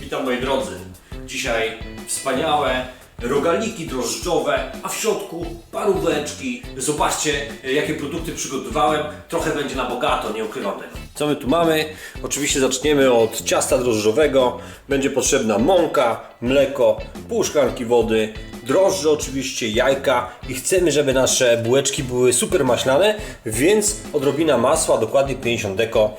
Witam moi drodzy. Dzisiaj wspaniałe rogaliki drożdżowe, a w środku paróweczki. Zobaczcie, jakie produkty przygotowałem. Trochę będzie na bogato, nie ukrywam tego. Co my tu mamy? Oczywiście zaczniemy od ciasta drożdżowego. Będzie potrzebna mąka, mleko, pół szklanki wody, drożdże oczywiście, jajka i chcemy, żeby nasze bułeczki były super maślane, więc odrobina masła, dokładnie 50 deko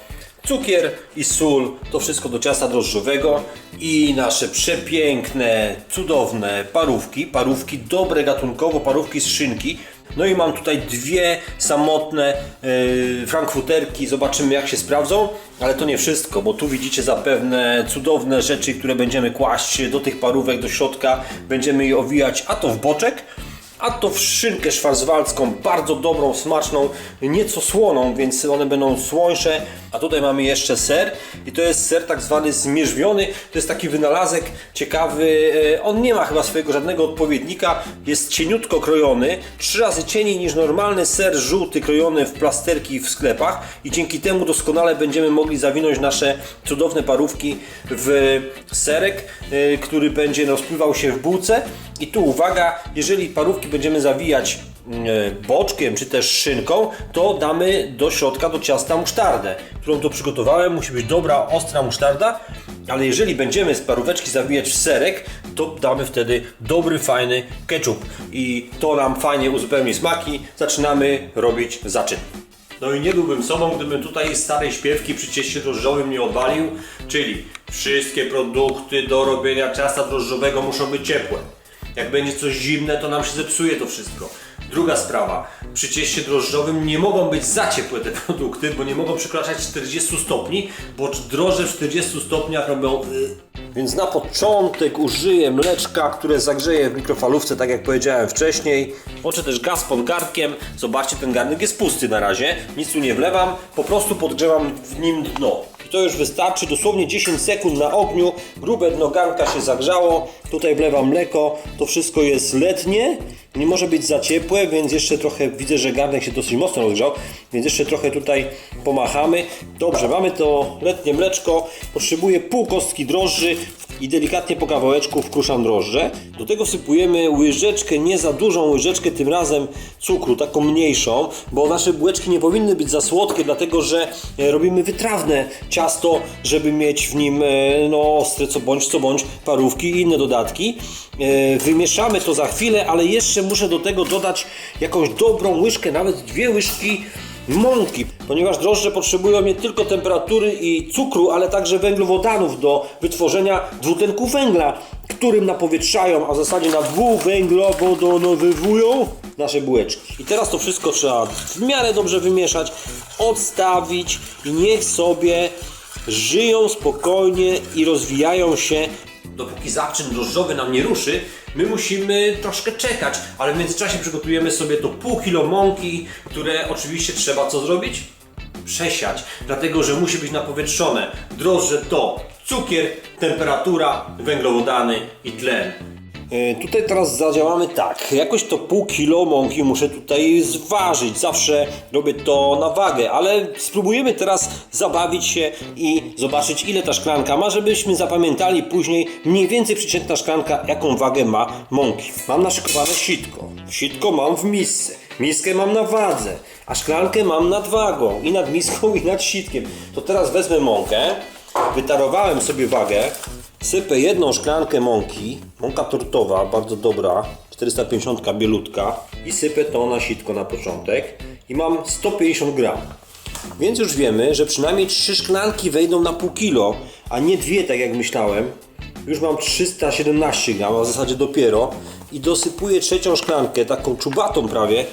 cukier i sól, to wszystko do ciasta drożdżowego i nasze przepiękne, cudowne parówki, parówki dobre gatunkowo, parówki z szynki. No i mam tutaj dwie samotne yy, frankfurterki, zobaczymy jak się sprawdzą, ale to nie wszystko, bo tu widzicie zapewne cudowne rzeczy, które będziemy kłaść do tych parówek, do środka, będziemy je owijać, a to w boczek, a to w szynkę szwarzwaldzką, bardzo dobrą, smaczną, nieco słoną, więc one będą słońsze. A tutaj mamy jeszcze ser i to jest ser tak zwany zmierzwiony. To jest taki wynalazek ciekawy. E, On nie ma chyba swojego żadnego odpowiednika. Jest cieniutko krojony, trzy razy cieniej niż normalny ser żółty krojony w plasterki w sklepach i dzięki temu doskonale będziemy mogli zawinąć nasze cudowne parówki w serek, e, który będzie rozpływał się w bułce. I tu uwaga, jeżeli parówki będziemy zawijać e, boczkiem czy też szynką, to damy do środka do ciasta musztardę, którą to przygotowałem. Musi być dobra, ostra musztarda, ale jeżeli będziemy z paróweczki zawijać w serek, to damy wtedy dobry, fajny ketchup i to nam fajnie uzupełni smaki. Zaczynamy robić zaczyn. No i nie byłbym sobą, gdybym tutaj starej śpiewki przy cieście drożdżowym nie odwalił, czyli wszystkie produkty do robienia ciasta drożdżowego muszą być ciepłe. Jak będzie coś zimne, to nam się zepsuje to wszystko. Druga sprawa, przy cieście drożdżowym nie mogą być za ciepłe te produkty, bo nie mogą przekraczać 40 stopni, bo drożdże w 40 stopniach robią... Więc na początek użyję mleczka, które zagrzeję w mikrofalówce, tak jak powiedziałem wcześniej. Włączę też gaz pod garnkiem. Zobaczcie, ten garnek jest pusty na razie. Nic tu nie wlewam, po prostu podgrzewam w nim dno. To już wystarczy, dosłownie 10 sekund na ogniu. Grube dno garnka się zagrzało. Tutaj wlewam mleko. To wszystko jest letnie. Nie może być za ciepłe, więc jeszcze trochę widzę, że garnek się dosyć mocno rozgrzał, więc jeszcze trochę tutaj pomachamy. Dobrze, mamy to letnie mleczko. Potrzebuję pół kostki drożdży i delikatnie po kawałeczku wkruszam drożdże. Do tego sypujemy łyżeczkę, nie za dużą łyżeczkę, tym razem cukru, taką mniejszą, bo nasze bułeczki nie powinny być za słodkie, dlatego że e, robimy wytrawne ciasto, żeby mieć w nim e, no, ostre co bądź, co bądź parówki i inne dodatki. E, Wymieszamy to za chwilę, ale jeszcze muszę do tego dodać jakąś dobrą łyżkę, nawet dwie łyżki mąki, ponieważ drożdże potrzebują nie tylko temperatury i cukru, ale także węglowodanów do wytworzenia dwutlenku węgla, którym napowietrzają, a w zasadzie nadwuwęglowodonowywują nasze bułeczki. I teraz to wszystko trzeba w miarę dobrze wymieszać, odstawić i niech sobie żyją spokojnie i rozwijają się dopóki zaczyn drożdżowy nam nie ruszy, my musimy troszkę czekać, ale w międzyczasie przygotujemy sobie to pół kilo mąki, które oczywiście trzeba co zrobić? Przesiać, dlatego że musi być napowietrzone. Drożdże to cukier, temperatura, węglowodany i tlen. E, Tutaj teraz zadziałamy tak. Jakoś to pół kilo mąki muszę tutaj zważyć. Zawsze robię to na wagę, ale spróbujemy teraz zabawić się i zobaczyć ile ta szklanka ma, żebyśmy zapamiętali później mniej więcej przeciętna szklanka jaką wagę ma mąki. Mam naszykowane sitko. Sitko mam w misce. Miskę mam na wadze, a szklankę mam nad wagą i nad miską i nad sitkiem. To teraz wezmę mąkę, wytarowałem sobie wagę, sypę jedną szklankę mąki, mąka tortowa, bardzo dobra, 450 bielutka i sypę to na sitko na początek i mam 150 gram. Więc już wiemy, że przynajmniej 3 szklanki wejdą na pół kilo, a nie dwie tak jak myślałem. Już mam 317 gram, a w zasadzie dopiero i dosypuję trzecią szklankę, taką czubatą prawie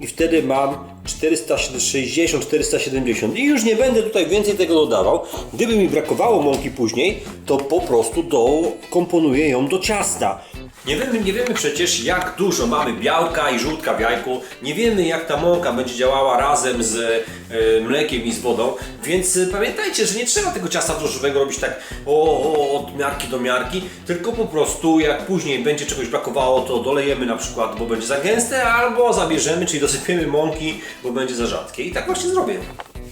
i wtedy mam 460-470 i już nie będę tutaj więcej tego dodawał. Gdyby mi brakowało mąki później, to po prostu dokomponuję ją do ciasta. Nie wiemy, nie wiemy przecież jak dużo mamy białka i żółtka w jajku. Nie wiemy jak ta mąka będzie działała razem z e, mlekiem i z wodą. Więc e, pamiętajcie, że nie trzeba tego ciasta drożdżowego robić tak o, o, od miarki do miarki, tylko po prostu jak później będzie czegoś brakowało, to dolejemy na przykład, bo będzie za gęste, albo zabierzemy, czyli dosypiemy mąki, bo będzie za rzadkie. I tak właśnie zrobię.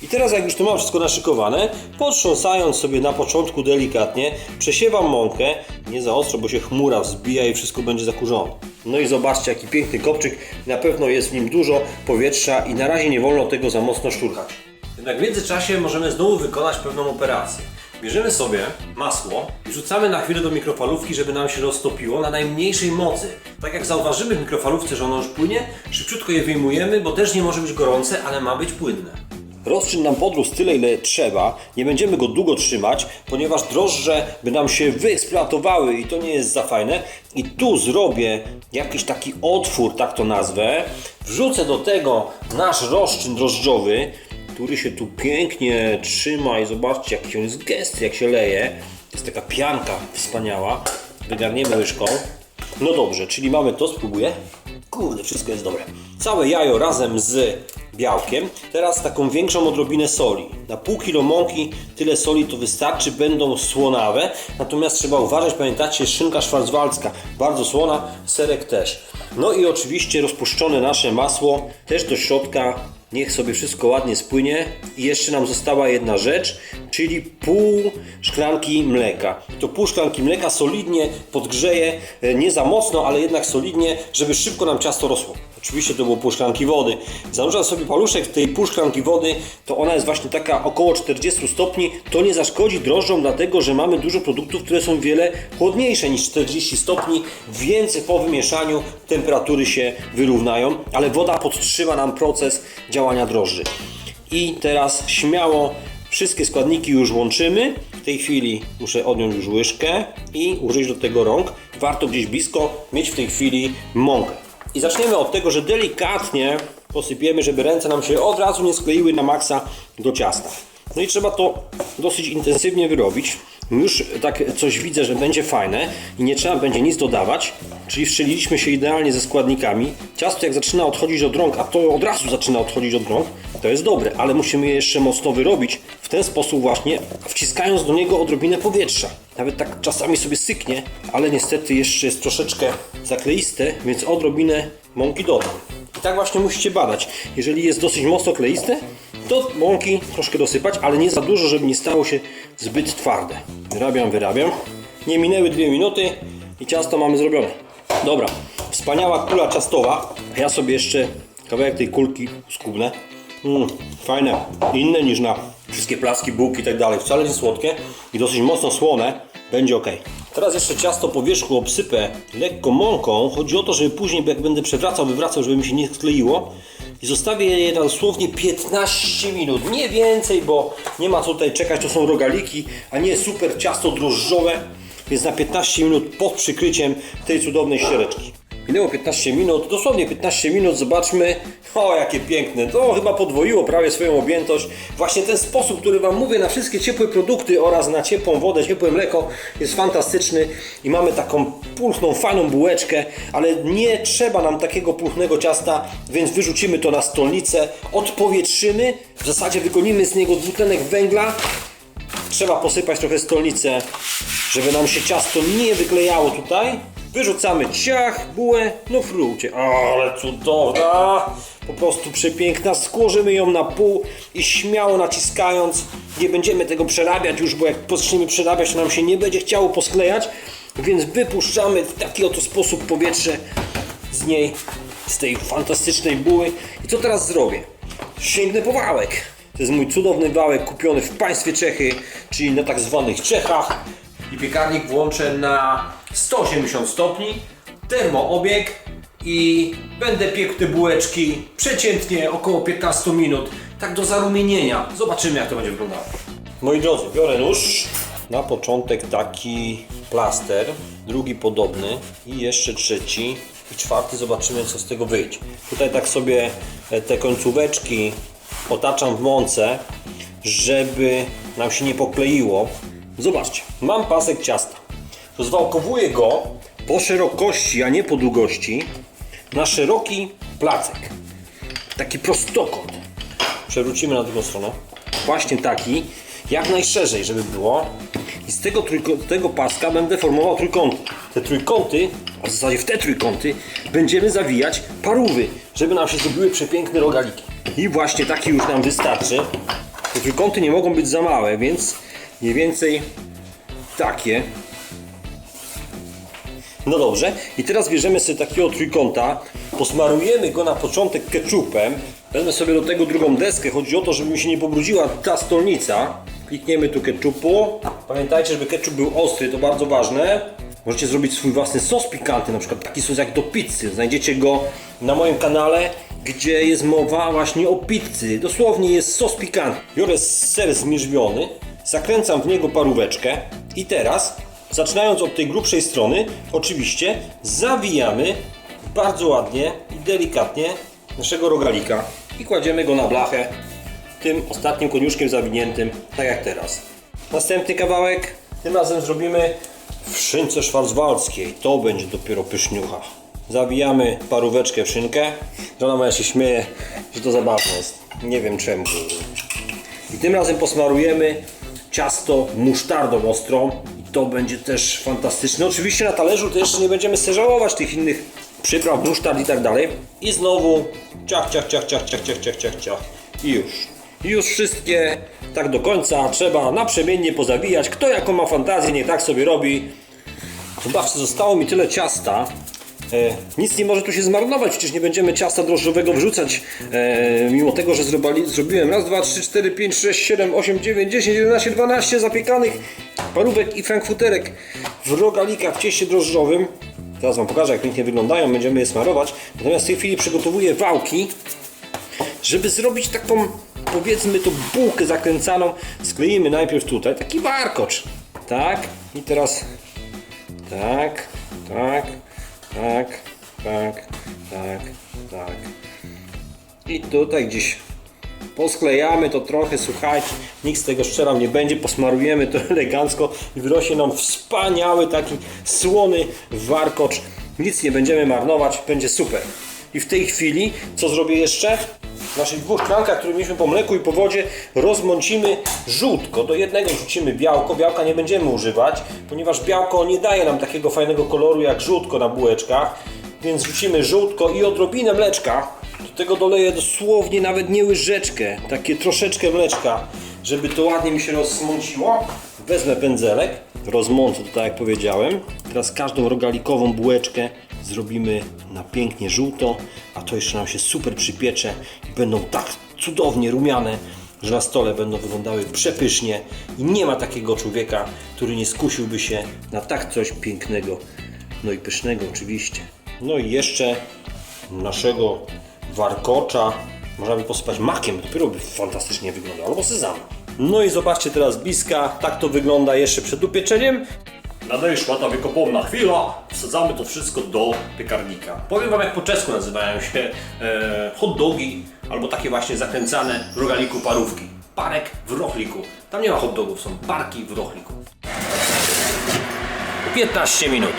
I teraz jak już to mam wszystko naszykowane, potrząsając sobie na początku delikatnie, przesiewam mąkę, nie za ostro, bo się chmura wzbija i wszystko będzie zakurzone. No i zobaczcie jaki piękny kopczyk, na pewno jest w nim dużo powietrza i na razie nie wolno tego za mocno szturchać. Jednak w międzyczasie możemy znowu wykonać pewną operację. Bierzemy sobie masło i rzucamy na chwilę do mikrofalówki, żeby nam się roztopiło na najmniejszej mocy. Tak jak zauważymy w mikrofalówce, że ono już płynie, szybciutko je wyjmujemy, bo też nie może być gorące, ale ma być płynne. Rozczyn nam podrósł tyle, ile trzeba. Nie będziemy go długo trzymać, ponieważ drożdże by nam się wyeksploatowały i to nie jest za fajne. I tu zrobię jakiś taki otwór, tak to nazwę. Wrzucę do tego nasz rozczyn drożdżowy, który się tu pięknie trzyma i zobaczcie jaki on jest gęsty, jak się leje. Jest taka pianka wspaniała. Wygarniemy łyżką. No dobrze, czyli mamy to, spróbuję. Kurde, wszystko jest dobre. Całe jajo razem z białkiem. Teraz taką większą odrobinę soli. Na pół kilo mąki tyle soli to wystarczy, będą słonawe. Natomiast trzeba uważać, pamiętacie, szynka szwarcwaldzka, bardzo słona, serek też. No i oczywiście rozpuszczone nasze masło też do środka. Niech sobie wszystko ładnie spłynie. I jeszcze nam została jedna rzecz, czyli pół szklanki mleka. To pół szklanki mleka solidnie podgrzeję, e, nie za mocno, ale jednak solidnie, żeby szybko nam ciasto rosło. Oczywiście to było pół szklanki wody. Zanurzam sobie paluszek w tej pół szklanki wody, to ona jest właśnie taka około 40 stopni. To nie zaszkodzi drożdżom, dlatego że mamy dużo produktów, które są wiele chłodniejsze niż 40 stopni, więc po wymieszaniu temperatury się wyrównają, ale woda podtrzyma nam proces działania drożdży. I teraz śmiało wszystkie składniki już łączymy. W tej chwili muszę odjąć już łyżkę i użyć do tego rąk. Warto gdzieś blisko mieć w tej chwili mąkę. I zaczniemy od tego, że delikatnie posypiemy, żeby ręce nam się od razu nie skleiły na maksa do ciasta. No i trzeba to dosyć intensywnie wyrobić. Już tak coś widzę, że będzie fajne i nie trzeba będzie nic dodawać. Czyli wstrzeliliśmy się idealnie ze składnikami. Ciasto jak zaczyna odchodzić od rąk, a to od razu zaczyna odchodzić od rąk, to jest dobre, ale musimy je jeszcze mocno wyrobić w ten sposób właśnie, wciskając do niego odrobinę powietrza. Nawet tak czasami sobie syknie, ale niestety jeszcze jest troszeczkę zakleiste, więc odrobinę mąki dodam. I tak właśnie musicie badać. Jeżeli jest dosyć mocno kleiste, to mąki troszkę dosypać, ale nie za dużo, żeby nie stało się zbyt twarde. Wyrabiam, wyrabiam. Nie minęły dwie minuty i ciasto mamy zrobione. Dobra, wspaniała kula ciastowa. Ja sobie jeszcze kawałek tej kulki skubnę. Mm, fajne, inne niż na wszystkie placki, bułki i tak dalej. Wcale nie słodkie i dosyć mocno słone. Będzie ok. Teraz jeszcze ciasto po wierzchu obsypę lekko mąką. Chodzi o to, żeby później jak będę przewracał, wywracał, żeby mi się nie skleiło. I zostawię je na dosłownie 15 minut, nie więcej, bo nie ma co tutaj czekać, to są rogaliki, a nie super ciasto drożdżowe, więc na 15 minut pod przykryciem tej cudownej ściereczki. Minęło 15 minut, dosłownie 15 minut, zobaczmy. O, jakie piękne, to chyba podwoiło prawie swoją objętość. Właśnie ten sposób, który Wam mówię na wszystkie ciepłe produkty oraz na ciepłą wodę, ciepłe mleko jest fantastyczny i mamy taką pulchną, fajną bułeczkę, ale nie trzeba nam takiego pulchnego ciasta, więc wyrzucimy to na stolnicę, odpowietrzymy, w zasadzie wygonimy z niego dwutlenek węgla, Trzeba posypać trochę stolnicę, żeby nam się ciasto nie wyklejało tutaj. Wyrzucamy ciach, bułę, no frucie. Ale cudowna! Po prostu przepiękna. Skłożymy ją na pół i śmiało naciskając, nie będziemy tego przerabiać już, bo jak zaczniemy przerabiać, to nam się nie będzie chciało posklejać. Więc wypuszczamy w taki oto sposób powietrze z niej, z tej fantastycznej buły. I co teraz zrobię? Sięgnę po wałek. To jest mój cudowny wałek kupiony w państwie Czechy, czyli na tak zwanych Czechach. I piekarnik włączę na 180 stopni, termoobieg i będę piekł te bułeczki przeciętnie około 15 minut, tak do zarumienienia. Zobaczymy jak to będzie wyglądało. Moi drodzy, biorę nóż. Na początek taki plaster, drugi podobny i jeszcze trzeci i czwarty. Zobaczymy co z tego wyjdzie. Tutaj tak sobie e, te końcóweczki otaczam w mące, żeby nam się nie pokleiło. Zobaczcie, mam pasek ciasta. Rozwałkowuję go po szerokości, a nie po długości na szeroki placek. Taki prostokąt przewrócimy na drugą stronę. Właśnie taki, jak najszerzej, żeby było. I z tego, tego paska będę formował trójkąty. Te trójkąty, a w zasadzie w te trójkąty, będziemy zawijać parówy, żeby nam się zrobiły przepiękne rogaliki. I właśnie taki już nam wystarczy. Te trójkąty nie mogą być za małe, więc mniej więcej takie. No dobrze, i teraz bierzemy sobie takiego trójkąta, posmarujemy go na początek ketchupem. Wezmę sobie do tego drugą deskę, chodzi o to, żeby mi się nie pobrudziła ta stolnica. Klikniemy tu ketchupu. Pamiętajcie, żeby ketchup był ostry, to bardzo ważne. Możecie zrobić swój własny sos pikantny, na przykład taki sos jak do pizzy. Znajdziecie go na moim kanale, gdzie jest mowa właśnie o pizzy. Dosłownie jest sos pikantny. Biorę ser zmierzwiony, zakręcam w niego paróweczkę i teraz Zaczynając od tej grubszej strony, oczywiście zawijamy bardzo ładnie i delikatnie naszego rogalika i kładziemy go na blachę tym ostatnim koniuszkiem zawiniętym, tak jak teraz. Następny kawałek, tym razem zrobimy w szynce szwarzwaldzkiej. To będzie dopiero pyszniucha. Zawijamy paróweczkę w szynkę. Żona moja się śmieje, że to zabawne jest. Nie wiem czemu. I tym razem posmarujemy ciasto musztardą ostrą to będzie też fantastyczne. Oczywiście na talerzu też nie będziemy serżałować tych innych przypraw, musztard i tak dalej. I znowu ciach, ciach, ciach, ciach, ciach, ciach, ciach, ciach, ciach. I już. I już wszystkie tak do końca trzeba naprzemiennie pozawijać. Kto jaką ma fantazję, nie tak sobie robi. Zobaczcie, zostało mi tyle ciasta. E, nic nie może tu się zmarnować, przecież nie będziemy ciasta drożdżowego wrzucać, e, mimo tego, że zrobali, zrobiłem raz, dwa, trzy, cztery, pięć, sześć, siedem, osiem, dziewięć, dziesięć, jedenaście, dwanaście zapiekanych parówek i frankfuterek w rogalikach w cieście drożdżowym. Teraz Wam pokażę, jak pięknie wyglądają, będziemy je smarować. Natomiast w tej chwili przygotowuję wałki, żeby zrobić taką, powiedzmy, tą bułkę zakręcaną. Skleimy najpierw tutaj taki warkocz, tak? I teraz tak, tak, tak, tak, tak, tak. I tutaj gdzieś posklejamy to trochę, słuchajcie, nikt z tego szczerał nie będzie, posmarujemy to elegancko i wyrośnie nam wspaniały taki słony warkocz. Nic nie będziemy marnować, będzie super. I w tej chwili, co zrobię jeszcze? W naszych dwóch szklankach, które mieliśmy po mleku i po wodzie, rozmącimy żółtko. Do jednego wrzucimy białko. Białka nie będziemy używać, ponieważ białko nie daje nam takiego fajnego koloru jak żółtko na bułeczkach. Więc wrzucimy żółtko i odrobinę mleczka. Do tego doleję dosłownie nawet nie łyżeczkę, takie troszeczkę mleczka, żeby to ładnie mi się rozsmąciło. Wezmę pędzelek, rozmącę to tak jak powiedziałem. Teraz każdą rogalikową bułeczkę zrobimy na pięknie żółto, a to jeszcze nam się super przypiecze i będą tak cudownie rumiane, że na stole będą wyglądały przepysznie i nie ma takiego człowieka, który nie skusiłby się na tak coś pięknego, no i pysznego oczywiście. No i jeszcze naszego warkocza można by posypać makiem, dopiero by fantastycznie wyglądało, albo sezamem. No i zobaczcie teraz bliska, tak to wygląda jeszcze przed upieczeniem. Nadeszła ta wiekopomna chwila, wsadzamy to wszystko do piekarnika. Powiem Wam jak po czesku nazywają się e, hot dogi, albo takie właśnie zakręcane w rogaliku parówki. Parek w rochliku. Tam nie ma hot dogów, są parki w rochliku. 15 minut.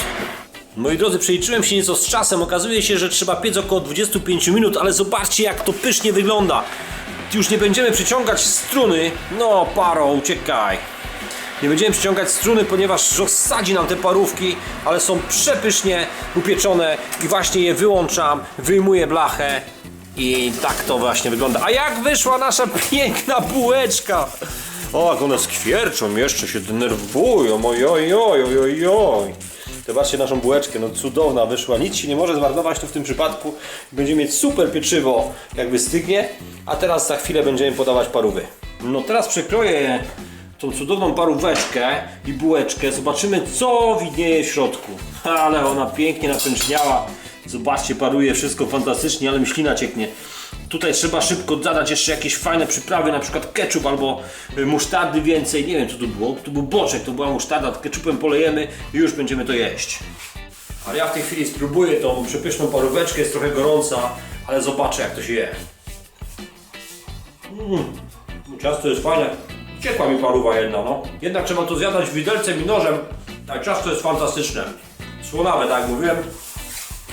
Moi drodzy, przeliczyłem się nieco z czasem. Okazuje się, że trzeba piec około 25 minut, ale zobaczcie jak to pysznie wygląda. Już nie będziemy przyciągać struny. No, paro, uciekaj. Nie będziemy przyciągać struny, ponieważ rozsadzi nam te parówki, ale są przepysznie upieczone i właśnie je wyłączam, wyjmuję blachę i tak to właśnie wygląda. A jak wyszła nasza piękna bułeczka? O, jak one skwierczą, jeszcze się denerwują, oj, oj, oj, oj, oj. Zobaczcie naszą bułeczkę, no cudowna wyszła, nic się nie może zmarnować tu w tym przypadku. Będziemy mieć super pieczywo, jak wystygnie, a teraz za chwilę będziemy podawać parówy. No teraz przekroję tą cudowną paróweczkę i bułeczkę. Zobaczymy co widnieje w środku. Ale ona pięknie napęczniała. Zobaczcie, paruje wszystko fantastycznie, ale mi ślina cieknie. Tutaj trzeba szybko dodać jeszcze jakieś fajne przyprawy, na przykład ketchup albo y, musztardy więcej. Nie wiem co tu było. Tu był boczek, to była musztarda, ketchupem polejemy i już będziemy to jeść. Ale ja w tej chwili spróbuję tą przepyszną paróweczkę, jest trochę gorąca, ale zobaczę jak to się je. Mm, ciasto jest fajne. Ciekła mi paruwa jedna, no. Jednak trzeba to zjadać widelcem i nożem. Tak, ciasto jest fantastyczne. Słonawe, tak jak mówiłem.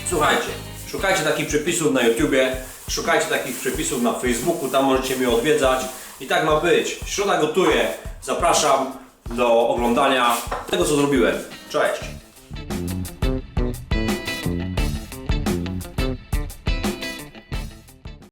Słuchajcie, szukajcie takich przepisów na YouTubie, szukajcie takich przepisów na Facebooku, tam możecie mnie odwiedzać. I tak ma być. Środa gotuje. Zapraszam do oglądania tego, co zrobiłem. Cześć!